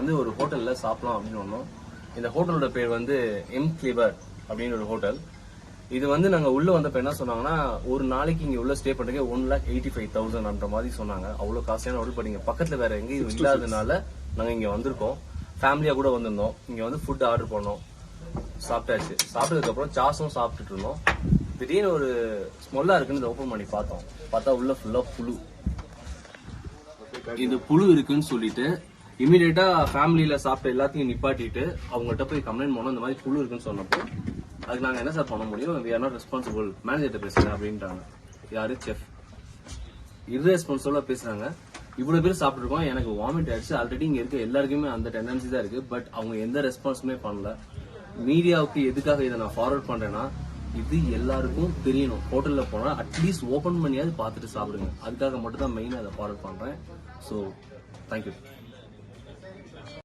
வந்து ஒரு ஹோட்டல்ல சாப்பிடலாம் அப்படின்னு வந்தோம் இந்த ஹோட்டலோட பேர் வந்து எம் கிளிபர் அப்படின்னு ஒரு ஹோட்டல். இது வந்து நாங்க உள்ள வந்தப்ப என்ன சொன்னாங்கன்னா ஒரு நாளைக்கு இங்க உள்ள ஸ்டே பண்றதுக்கு one lakh eighty five thousand அந்த மாதிரி சொன்னாங்க. அவ்வளவு காஸ்ட்லியான ஹோட்டல் பட் இங்க பக்கத்துல வேற எங்கேயும் இல்லாததுனால நாங்க இங்க வந்திருக்கோம். ஃபேமிலியா கூட வந்திருந்தோம். இங்க வந்து ஃபுட் ஆர்டர் பண்ணோம். சாப்பிட்டாச்சு. சாப்பிட்டதுக்கு அப்புறம் சாஸும் சாப்பிட்டுட்டு இருந்தோம். திடீர்னு ஒரு ஸ்மெல்லா இருக்குன்னு இதை ஓபன் பண்ணி பார்த்தோம். பார்த்தா உள்ள ஃபுல்லா புழு. இந்த புழு இருக்குன்னு சொல்லிட்டு இமீடியட்டா ஃபேமிலியில சாப்பிட்ட எல்லாத்தையும் நிப்பாட்டிட்டு அவங்கள்ட்ட போய் கம்ப்ளைண்ட் பண்ணோம். இந்த மாதிரி புழு இருக்குன்னு சொன்னப்போ அதுக்கு நாங்க என்ன சார் பண்ண முடியும்? வி ஆர் நாட் ரெஸ்பான்சிபிள் மேனேஜர்கிட்ட பேசுறேன் அப்படின்ட்டாங்க. யாரு? செஃப் இர்ரெஸ்பான்சிபிளா பேசுறாங்க. இவ்வளவு பேர் சாப்பிட்டுருக்கோம். எனக்கு வாமிட் ஆயிடுச்சு. ஆல்ரெடி இங்க இருக்க எல்லாருக்குமே அந்த டெண்டன்சி தான் இருக்கு. பட் அவங்க எந்த ரெஸ்பான்ஸுமே பண்ணல. மீடியாவுக்கு எதுக்காக இதை நான் ஃபார்வர்ட் பண்றேன்னா இது எல்லாருக்கும் தெரியணும். ஹோட்டல்ல போனா அட்லீஸ்ட் ஓபன் பண்ணியாவது பார்த்துட்டு சாப்பிடுங்க. அதுக்காக மட்டும் தான் மெயினாக அதை ஃபார்வர்ட் பண்றேன். So thank you